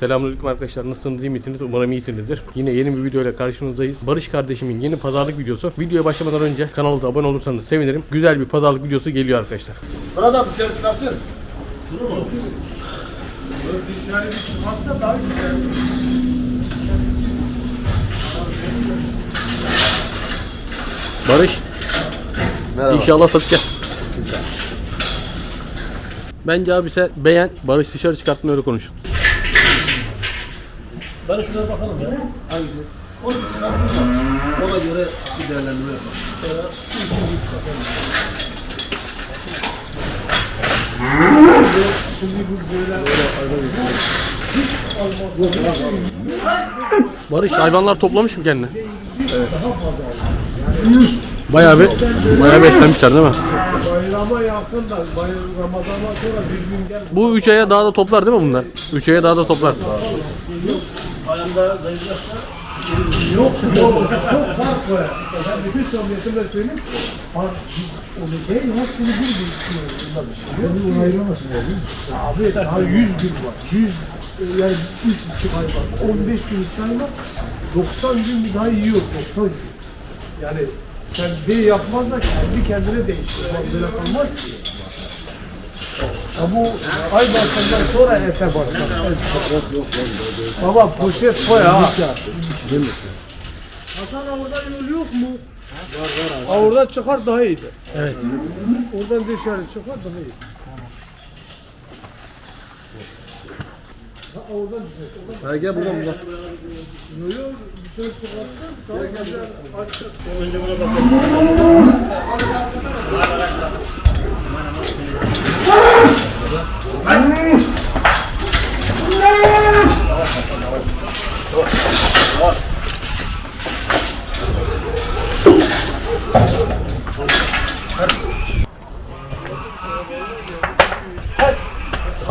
Selamünaleyküm arkadaşlar. Nasılsınız? iyi misiniz? Umarım iyisinizdir. Yine yeni bir video ile karşınızdayız. Barış kardeşimin yeni pazarlık videosu. Videoya başlamadan önce kanala da abone olursanız sevinirim. Güzel bir pazarlık videosu geliyor arkadaşlar. Murat abi dışarı çıkarsın. Barış. İnşallah satacağız. Bence abi sen beğen. Barış dışarı çıkartma öyle konuş. Bana şuna bakalım ya. Hangisi? Onu bir çıkartın da ona göre bir değerlendirme yapalım. Barış hayvanlar toplamış mı kendine? Evet. Bayağı bir bayağı beslenmişler değil mi? Bayrama yakın da bayram Ramazan'dan sonra bir gün gel. Bu 3 aya daha da toplar değil mi bunlar? 3 aya daha da toplar. Ayağında zayıflarsa Yok yok çok fark var. Ben bütün samimiyetimle söyleyeyim. Fark onu değil hepsini bir bir istiyorum. Bunda bir şey yok. Onu ayıramasın Abi daha 100 gün var. 100 yani 3,5 ay var. 15 gün say var. 90 gün bir daha yiyor. 90 gün. Yani sen bir yapmaz da kendi kendine değişir. Böyle kalmaz ki. Bu ay başından sonra ete başlar. Baba poşet koy ha. Hasan orada yol yok mu? Var var abi. Oradan çıkar daha iyiydi. Evet. Oradan dışarı çıkar daha iyi. Ha, oradan dışarı. Ha gel buradan buradan. Yok yok dışarı çıkarttın. Tamam güzel. Açtık.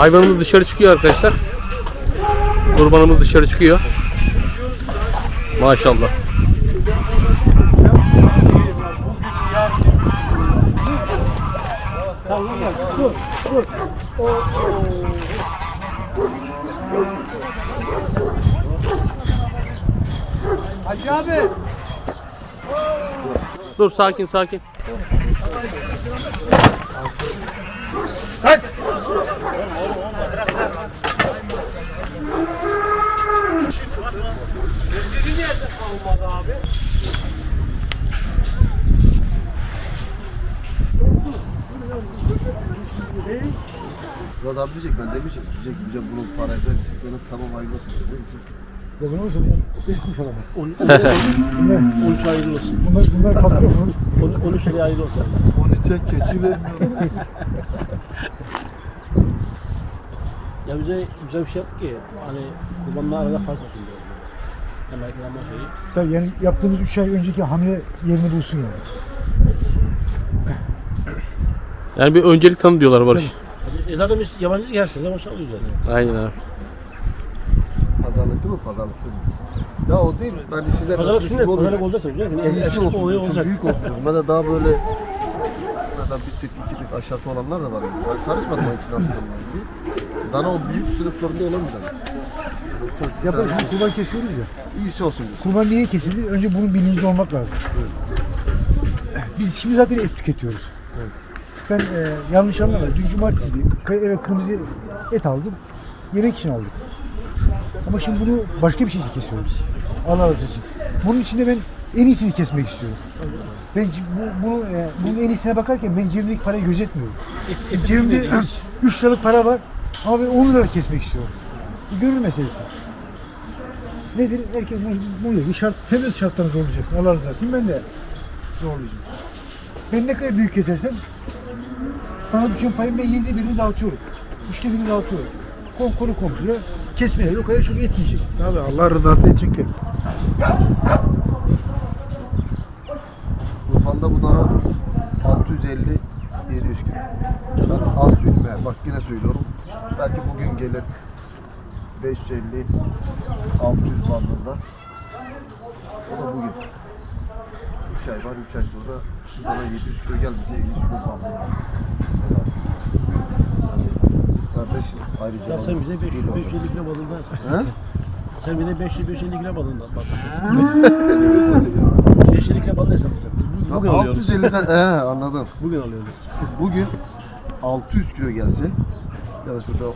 Hayvanımız dışarı çıkıyor arkadaşlar. Kurbanımız dışarı çıkıyor. Maşallah. Hacı abi. Dur sakin sakin. Murat abi diyecek ben demeyeceğim. Diyecek bize bunun parayı verecek. Ben tamam hayırlı olsun. Demeyecek. Bakın o zaman 5 kuruş alamaz. Bunlar, 13 ayrı olsun. bunlar, bunlar patron. 13 liraya ayrı olsa. Onu çek keçi vermiyor. Ya bize güzel bir şey yap ki hani kurbanla arada fark olsun diyor. Hemen ekranma şeyi. Tabii yani yaptığımız 3 ay önceki hamle yerini bulsun yani. Yani bir öncelik tanı diyorlar Barış. E zaten biz yabancı yersiniz ama şey alıyoruz yani. Aynen abi. Pazarlık değil mi? Pazarlık senin. Ya o değil. Ben işine Pazarlık sünnet, pazarlık olacak tabii. Yani eski olsun. olayı olsun, olacak. Büyük olsun. diyorum. Ben de daha böyle Zaten bir tık iki tık aşağısı olanlar da var. Ben karışmadım o için aslında. Dana o büyük sürü sorunda olamayacak. Yapar şimdi kurban kesiyoruz ya. İyisi olsun diyorsun. Kurban niye kesildi? Önce bunun bilincinde olmak lazım. Biz şimdi zaten et tüketiyoruz. Ben e, yanlış anlama. Dün cumartesiydi. Eve kırmızı et aldım. Yemek için aldık. Ama şimdi bunu başka bir şey için kesiyoruz. Allah razı olsun. Bunun içinde ben en iyisini kesmek istiyorum. Ben bu, bunu, e, bunun en iyisine bakarken ben cebimdeki parayı gözetmiyorum. Cebimde 3 liralık para var ama ben 10 lira kesmek istiyorum. Bu gönül meselesi. Nedir? Herkes bunu bunu şart, sen de şartlarını zorlayacaksın. Allah razı olsun. Ben de zorlayacağım. Ben ne kadar büyük kesersem bana düşen payın ben yedi birini dağıtıyorum. Üçte birini dağıtıyorum. Kom konu komşuya kesmeye o kadar çok et yiyecek. Tabii Allah rızası için ki. Kurbanda bunlara 650 700 kilo. Az yani. Bak yine söylüyorum. Belki bugün gelir 550 600 bandında. O da bugün. 3 ay var. 3 ay sonra bana 700 kilo gelmeyecek 700 kilo. Yani biz kardeşiz. Ayrıca Ya sen bize 500 Geliyor. 550 kilo balığından He? Sen bir de 500 550 kilo balığından bak. 550 kilo balığı hesaplayacaksın. Bugün alıyoruz. 650'den he anladım. Bugün alıyoruz. Bugün 600 kilo gelse ya da şurada 15-20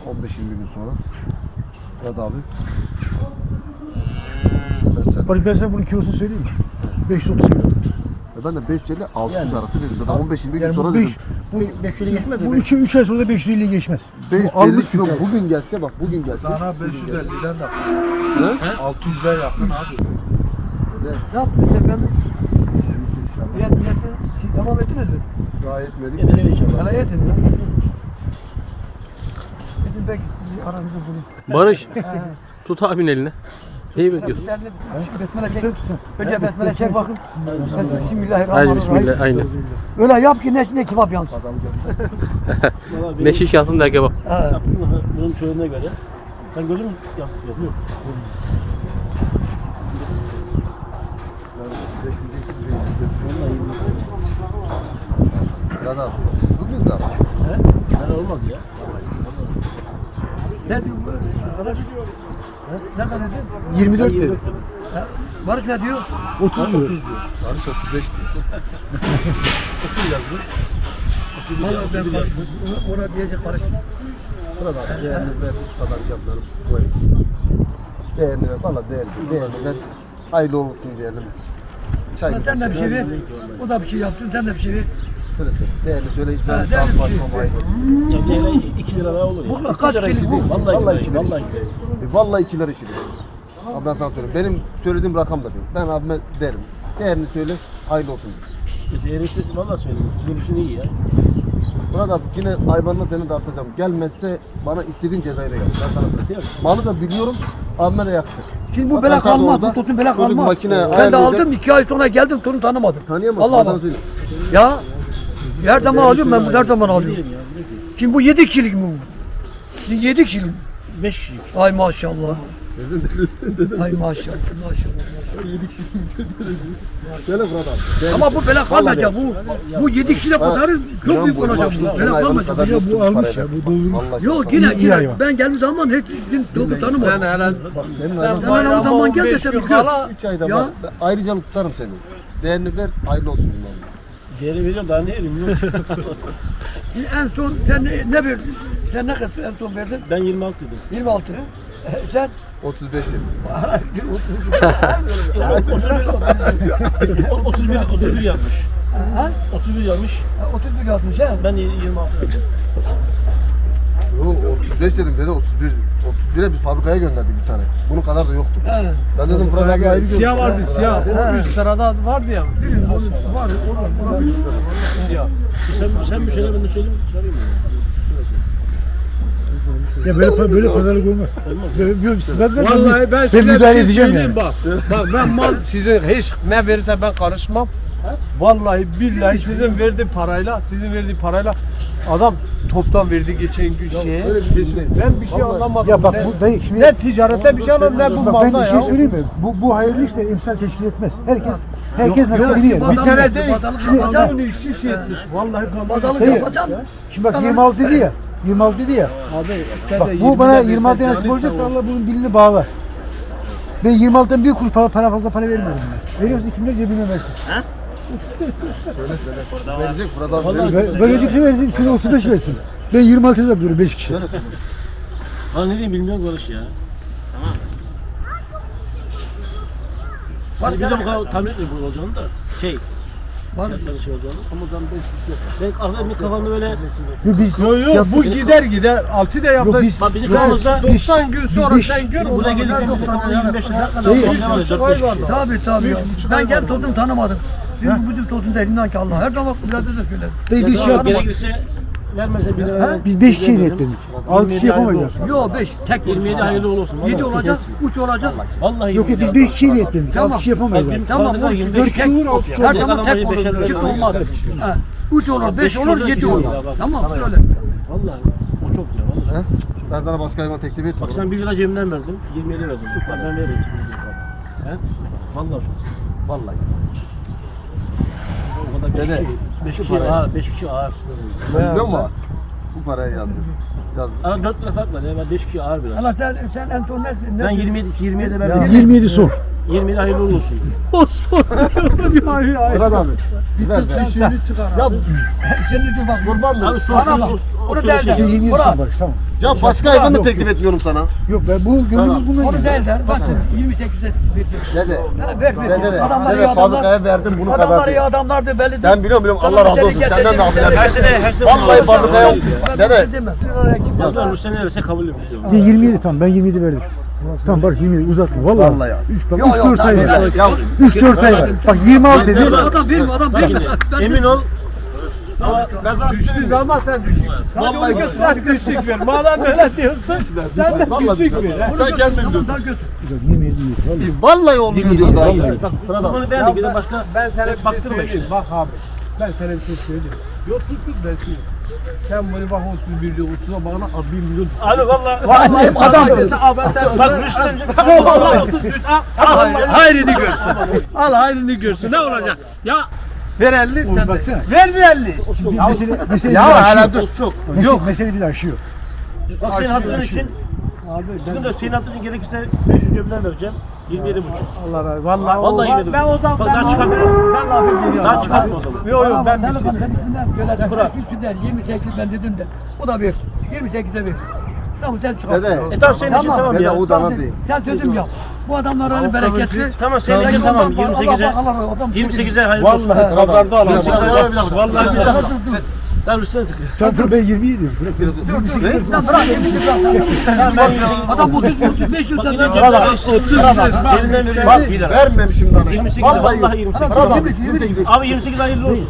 gün sonra Murat abi mesela Barış ben sana bunun kilosunu söyleyeyim mi? 530 kilo. e ben de 550 600 Yani. arası dedim. Ben 15-20 gün Yani sonra bu dedim. 5 bu, 550 geçmedi bu mi? 3 3 ay sonra da 550 geçmez. Bu 550 almış kilo bir bugün gelse bak bugün gelse. Gelse. 550'den de He? 600'den yakın abi. Ne yaptınız efendim? Neyse inşallah. Millet millete devam ettiniz mi? Daha etmedik. Edelim inşallah. Bana edin ya. Edin belki sizi aranızda bulun. Barış tut abinin eline. Neyi bekliyorsun? Şimdi Besmele çek. Önce besmele çek bakın. Hadi Bismillahirrahmanirrahim. bismillah aynen. Öyle yap ki ne, ne kebap yansın. Ne şiş yansın da kebap. Yaptığım bunun söylediğine göre. Sen gördün mü fiyatı? Yok. Adam bugün zaten. yani olmaz ya. Ne diyor bu? Arkadaş? Ne kadar diyor? 24 dedi. Barış ne diyor? 30 diyor. Barış 35 diyor. Valla ben Barış. Ona, ona diyecek Barış. Burada abi değerini ver şu kadar yaplarım koyabilirsin. Değerini ver valla değerini, değerini ver. Hayırlı olsun diyelim. Çay Ama sen de bir şey ver. O da bir şey yapsın, sen de bir şey ver. Söyle. Değerini söyle hiç ben değerli hayırlı. Ya diğerine 2 lira daha olur ya. Bu kaç lira kilo bu? Vallahi Vallahi 2 iki lira. lira Vallahi işi. 2 lira. E, Vallahi ikiler işi değil. Abi ben sana söyleyeyim. Benim söylediğim rakam da değil. Ben abime derim. Değerini söyle, hayırlı olsun. diye. E, Değeri işte valla söyleyeyim. Bugün için iyi ya. Murat abi yine hayvanla seni tartacağım. Gelmezse bana istediğin cezayı da yap. Ben sana söyleyeyim. Malı da biliyorum, abime de yakışır. Şimdi bu Bak, bela kalmaz, orada. bu totun bela Çocuk kalmaz. makine Ben de ayarlayacak. aldım, iki ay sonra geldim, torunu tanımadım. Tanıyamazsın. Allah ben sana söyleyeyim. Ya, her zaman alıyorum ben bunu, her zaman alıyorum. Şimdi bu yedi kişilik mi bu? Sizin yedi kişilik mi? 5 kişilik. Ay maşallah. Ay maşallah, maşallah. Söyle Murat abi. Değerini Ama bu bela kalmayacak, bu, bu yedi kişiyle kadar çok büyük olacak bu. Bela kalmayacak. Ya bu almış ya, bu doldurmuş. Vallahi Yok yine, yine ben geldiğim zaman hiç kim topu tanımadım. Sen hele sen o zaman gel de 15 sen bir gör. kala 3 ayda Ya. Ayrıcalık tutarım seni. Değerini ver, hayırlı olsun diyeyim Değeri veriyorum daha ne vereyim? Yok. En son sen ne, ne verdin? Sen ne kadar en son verdin? ben 26 dedim. 26. E, sen 35 dedim. 31 31 yapmış. ha? 31 yapmış. 31 atmış ha? Ben 26 yaptım. Yok 35 dedim dedi 31. 31'e biz fabrikaya gönderdik bir tane. Bunun kadar da yoktu. Ha. Ben dedim Fırat abi ayrı Siyah vardı siyah. O üst sırada vardı ya. Bilin onu var orada. Siyah. Sen, sen bir şeyler ben de söyleyeyim. Ya böyle böyle pazarlık olmaz. Böyle bir sıfat ver. Vallahi ben ben size bir şey söyleyeyim yani. bak. Bak ben mal sizin hiç ne verirse ben karışmam. Vallahi billahi sizin verdiği parayla, sizin verdiği parayla adam toptan verdi geçen gün şeye. öyle bir şey değil. Ben bir şey Vallahi. anlamadım. Ya bak ne, bu dayı şimdi ne ticarette bir şey anlamadım ne bu Bak ben malda bir şey ya. söyleyeyim mi? Bu, bu hayırlı işler emsal teşkil etmez. Herkes herkes nasibini yer. Bir tane değil. Şimdi yapacağım. adamın işi şey etmiş. Vallahi ben Pazarlık Hayır. yapacaksın. Şimdi bak 26 dedi ya. 26 dedi ya. Abi Bak bu 20'de bana versen 26 nasip olacaksa. Allah bunun dilini bağlar. Ben 26'dan bir kuruş para, para fazla para vermiyorum ben. Veriyorsa kimler cebime versin. Verecek Fırat abi. Vallahi- verecek. Ver- Verecekse versin, size 35 versin. Ben 26 yapıyorum 5 kişi. Bana ne diyeyim bilmiyorum Barış ya. Var Hani biz de sen- bu kadar tahmin olacağını da. Şey, Var. fiyatların şey olacağını. Ama ben 5 kişi yok. Ben benim kafamda böyle Yo, biz Yo yo yaptık. bu gider gider 6 da yaptı. Biz- Bak bizim kafamızda 90 gün sonra biz- sen gör buraya bizim yok, kafamda 25 lira. Değil. Ne var? 4 5 kişi. Tabii tabii. Ben gelip tozunu tanımadım. Şimdi bu tozun değil inan ki Allah. Her zaman birader de söylerim. Dayı biz şey Ya yaptık. gerekirse vermese 1 lira. Biz 5 kişi Vermedim. niyetledik. 6 kişi yapamayacağız. Yok 5 tek 27 hayırlı olsun. 7 Vallahi. olacak, 3 olacak. Vallahi Yok yok biz 5 kişi niyetledik. 6 Tamam. kişi. Bak, benim Tamam kafamda o 25 4 kişi. olur, Her zaman tek olur. Çift olmaz. 3 olur, 5 beş olur, olur, 7 yedi olur. Bak, Tamam böyle. Vallahi o çok ya. Vallahi. He? Ben sana başka hayvan teklif Bak etmiyorum. sen 1 lira cebimden verdin. 27 verdin. Bak ben veririm. He? Vallahi çok. Vallahi. 5 Dede, kişi. 5 kişi ağır. 5 kişi ağır. Biliyor musun? Bu paraya yazdır. Yazdır. Ama 4 lira fark var ya. Ben 5 kişi ağır biraz. Ama sen sen en son ne? ne Ben 27 27 verdim. 27 son. 27 hayırlı uğurlu olsun. Fırat abi. Ver ver. Ya Şimdi dur bak. kurban Abi da. son Bana bak. o- o Onu söyle der şey. der. 27 Murat. son Barış tamam. Ya başka hayvan da teklif etmiyorum sana. Yok ben bu gönlümüz bundan Onu geldi. der der. Bak sen 28'e verdim. Dede. Ya ver ver. Dede. Adamlar Dede adamlar. fabrikaya verdim bunu kadar Adamlar iyi değil. adamlardı belli. Ben biliyorum biliyorum Allah razı olsun senden de Her affedersin. sene her sene. Vallahi fabrikaya dede. Ruslan ne verse kabul ediyorum. Ya 27 tamam ben 27 verdim. Tamam Barış 27 uzatma vallahi. Vallahi ya. 3 bak Yok, 3 yok, 4 ay tamam, var. Ya 3 4 ay var. Bak 26 dedi. Adam vermiyor adam vermiyor. Ben Emin ol. şey Düştük ama sen düşük. Vallahi Sen düşük ver. Madem böyle diyorsun sen de düşük ver. Ben kendim götür. 27 değil. Vallahi olmuyor diyor daha. Abi. Bunu beğendik. Bir de başka Ben sana bir şey baktırma söyleyeyim. işte. Bak abi. Ben sana bir şey söyleyeyim. Yok tut ben söyleyeyim. Sen bunu bak 31'de 30'a bana al 1 milyon. Abi valla. Vallahi adam ben sen Bak Rüstem. al hayrını görsün. Al hayrını görsün. Ne olacak? Ya ver 50 sen de. baksana. Ver bir 50. Şimdi mesele, mesele bir Ya aşıyor. hala dur çok. Mesele, mesele bir de aşıyor. Bak senin hakkın için. Sıkıntı yok. Senin hakkın için gerekirse 500 cebimden vereceğim. 27 buçuk. Allah razı Vallahi, Vallahi ben, yemedim. ben o zaman ben daha çıkartmıyorum. Ben lafı geliyorum. Daha çıkartma o zaman. Yok yok ben bir şey. ben ikisinden şöyle üçünden 28 ben dedim de o da bir 28'e bir. Tamam sen çıkar. Dede. E tamam senin için tamam Dede ya. o Tamam, değil. sen sözüm yap. Bu adamlar hani bereketli. Tamam senin için tamam. Allah- 28'e. Allah- Allah- adam- 28'e hayırlı olsun. Vallahi pazarda alalım. Vallahi bir dakika. Tamam Rüstem sıkıyor. Tamam ben 27 diyorum. Bırak. Sen bırak yemin bırak. Adam 30 35 yıl de- cebimden 30 Elinden veriyorum. Bak 1 lira. vermemişim bana. 28 Vallahi vallahi 28. Fırat abi. 28. Abi 28 hayırlı olsun.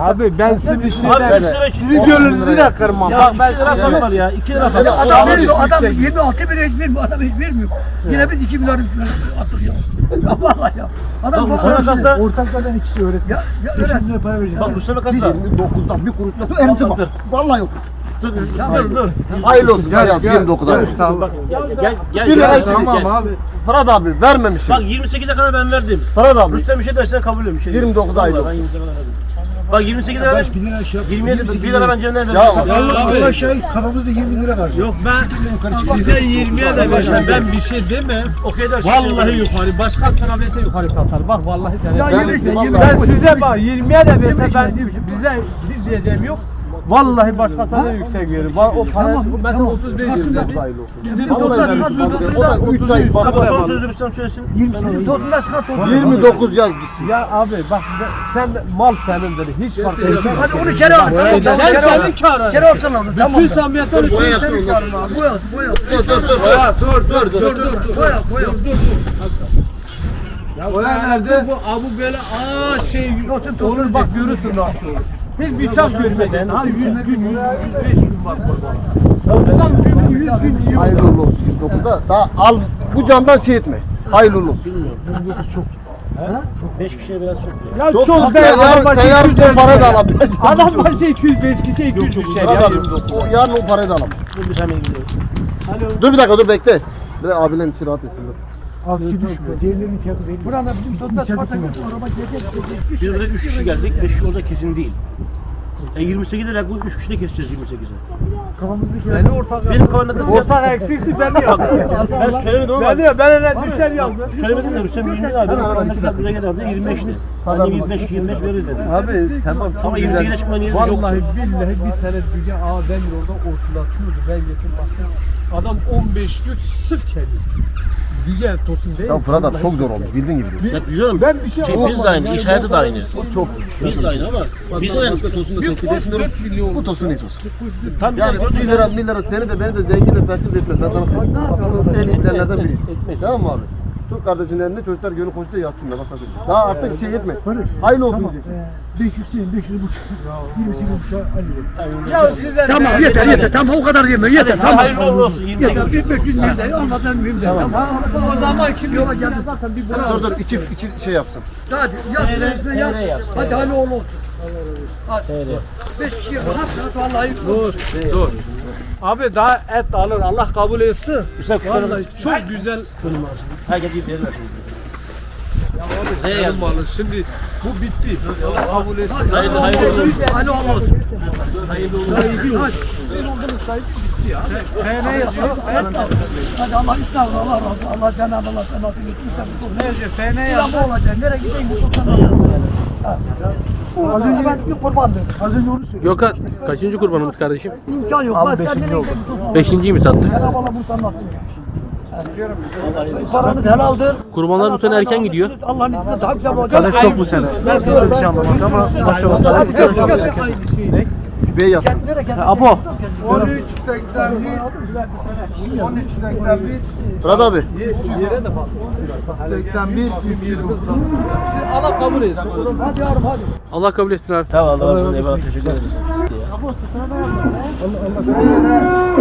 Abi ben sizin Abi işinizden 3 lira çıkıyor. sizin gönlünüzü de kırmam. Bak 2 ben lira fark var ya. 2 lira var. Adam veriyor, adam 26 bin hiç vermiyor, adam hiç vermiyor. Yine biz 2 milyar 3 milyar attık ya. Vallahi ya. Adam Bak Rüstem'e kalsa. Ortaklardan ikisi öğretmen. Ya, ya. 5 milyon para vereceğiz. Bak Rüstem'e Biz kalsa. 29'dan bir kuruş yok. Elimse bak. Vallahi yok. Dur dur dur. Hayırlı olsun. Ya 29'dan. Bak gel gel. Bir lira gel. istedik. Gel. abi. Fırat abi vermemişim. Bak 28'e kadar ben verdim. Fırat abi. Rüstem bir şey dersen kabul ediyorum. Bir şey 29 Vallahi aylık. Ben 28'e kadar verdim. Bak 28'e verdim. Baş 1 lira aşağı. 27 1 lira ben cebimden verdim. Ya Ya aşağı kafamızda 20 lira var. Yok ben size 20'ye de versem ben bir şey demem. Okey dersin. Vallahi yukarı. Başkasına verse yukarı satar. Bak vallahi sen. Ya Ben, size bak 20'ye de verse ben bize bir diyeceğim yok. Vallahi başkasına yüksek veririm. Bak O para Tamam, mesela tamam. 35 Çıkarsın lira. Olsun. Bizim Vallahi tozlar vermişim. çıkartıyor. O da 3 ay bak. son sözü Rüstem söylesin. 28. Tozundan çıkar tozundan. 29 yaz gitsin. Ya abi bak sen mal senindir. Hiç fark etmez. Hadi onu içeri al. Tamam tamam. Sen içeri al. senin karın. İçeri alsana onu. Tamam. Bütün samimiyetten Boya için senin yapıyor, karın abi. Boya boya. Dur dur dur. Ya, Dur dur dur. dur. Boya boya. Ya nerede? Bu abu böyle aa şey olur bak görürsün nasıl olur. Hiç bıçak görmeyeceksin. Abi 100 gün 100 105 gün var kurban. 90 gün 100 gün olur. Hayırlı olsun. 29'da daha al bu camdan şey etme. Hayırlı olsun. 5 kişiye biraz çok. Ya Çok çok çok be yarın, adam başı sen yarın 250 o parayı da alabilirsin. Adam başı 205 kişi 200 düşer ya abi, 29. o, yarın o parayı da alamam. Dur bir saniye gidiyorum. Dur bir dakika dur bekle. Bir de abilerin içi rahat etsinler. Az ki düşmüyor. Diğerlerinin fiyatı belli. Burada bizim tozundan çıkartan götür. Araba gelecek. Biz burada 3 kişi geldik. 5 kişi olacak kesin değil. E 28 lira bu 3 kişi de keseceğiz 28'e. Kafamızdaki Beni ortak Benim kız ortak eksikti ben yaptım. ben söylemedim ama Ben de ben öyle düşer yazdım. söylemedim de Rüstem 20 lira kafamda kız buraya geldi 25'iniz. Annem 25 25 verir dedi. Abi tamam çok Ama güzel. 28'e çıkma niyeti yok. Vallahi billahi bir tane dünya ağa ben orada ortalatıyordu. Ben gittim baktım. Adam 15 gün sırf kendi. Dünya tosun değil. Ya Fırat abi çok zor olmuş bildiğin gibi. değil. Ya biliyorum. Ben bir şey Şey, biz de aynı, iş hayatı da aynı. Çok. Biz de aynı ama biz de Tosunu Bir tehdit koş etmiyorum. 4 milyon. Bu tosun iyi tosun. tam Yani 1 lira 1 lira seni de beni de zengin de fersiz etmez. Ben sana. En iyilerden biriyim. Tamam mı abi? Türk kardeşin eline çocuklar gönül koştu da yazsınlar. Bak hadi. Daha artık şey etme. Hayırlı olsun Tamam. diyeceksin. e, 500 değil 500 bu çıksın. 28 buçuğa alıyorum. Ya size Tamam yeter yeter. Tamam o kadar yeme yeter. Tamam. hayırlı olsun 28. Yeter. 25 bin lira olmadan mühim değil. Tamam. O zaman kim Yola geldi. zaten bir Dur dur iki, iki şey yapsın. Hadi yaz. Hadi oğlum olsun. Hadi. Beş kişi rahat rahat vallahi. Dur. Dur. Abi daha et alır Allah kabul etsin. Güzel Vallahi çok güzel. Herkes bir verirler şimdi. Senin malı. Şimdi bu bitti. Allah kabul etsin. Hayırlı hayırlı olsun. Hayırlı olsun. Sizin olduğunuz sahibi bitti ya. Ne yazıyor? Hadi Allah ısrarla Allah razı olsun. Allah Cenab-ı Allah sen nasıl gitmişsen mutlu Ne yazıyor? FN Bir yazıyor. bu olacak. Nereye gideyim mutluluktan Allah. Az önce ben bir kurbandım. Az önce onu söyledim. Gökhan kaçıncı kurbanımız kardeşim? İmkan yok. Abi Ben beşinci oldu. Beşinciyi mi sattı? Cenab-ı Allah bunu nasip Paranız helaldir. Kurbanlar bu sene erken gidiyor. Allah'ın izniyle daha güzel olacak. Talep çok bu sene. Ben size bir şey anlamadım ama maşallah talep çok. gel, gel. Kübeye? Abo. 1381 1381 Fırat abi. 81 320 Allah kabul etsin. Hadi yavrum hadi. Allah kabul etsin abi. Tamam Allah razı olsun. Eyvallah teşekkür ederim.